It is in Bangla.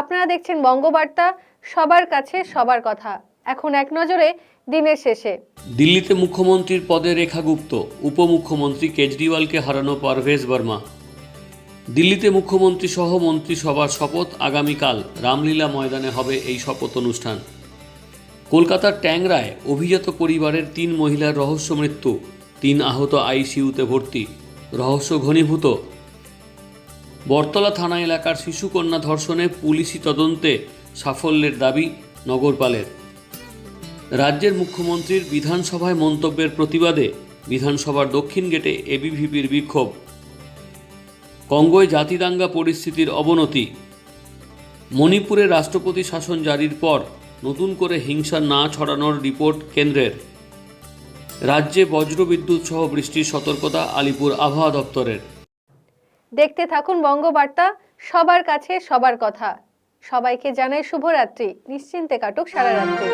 আপনারা দেখছেন বঙ্গবার্তা, সবার কাছে সবার কথা। এখন এক নজরে দিনের শেষে। দিল্লিতে মুখ্যমন্ত্রীর পদে রেখা গুপ্ত, উপমুখ্যমন্ত্রী কেজরিওয়ালকে হারানো পারভেজ বর্মা। দিল্লিতে মুখ্যমন্ত্রী সহ মন্ত্রিসভার শপথ আগামীকাল, রামলীলা ময়দানে হবে এই শপথ অনুষ্ঠান। কলকাতার ট্যাংরায় অভিজাত পরিবারের তিন মহিলার রহস্য মৃত্যু, তিন আহত আইসিইউতে ভর্তি। রহস্য ঘনীভূত বরতলা থানা এলাকার শিশুকন্যা ধর্ষণে পুলিশি তদন্তে সাফল্যের দাবি নগরপালের। রাজ্যের মুখ্যমন্ত্রীর বিধানসভায় মন্তব্যের প্রতিবাদে বিধানসভার দক্ষিণ গেটে এবিভিপির বিক্ষোভ। কঙ্গোয় জাতিদাঙ্গা পরিস্থিতির অবনতি। মণিপুরে রাষ্ট্রপতি শাসন জারির পর নতুন করে হিংসা না ছড়ানোর রিপোর্ট কেন্দ্রের। রাজ্যে বজ্রবিদ্যুৎ সহ বৃষ্টির সতর্কতা আলিপুর আবহাওয়া দপ্তরের। দেখতে থাকুন বঙ্গবার্তা সবার কাছে সবার কথা। সবাইকে জানাই শুভরাত্রি। নিশ্চিন্তে কাটুক সারা রাত্রি।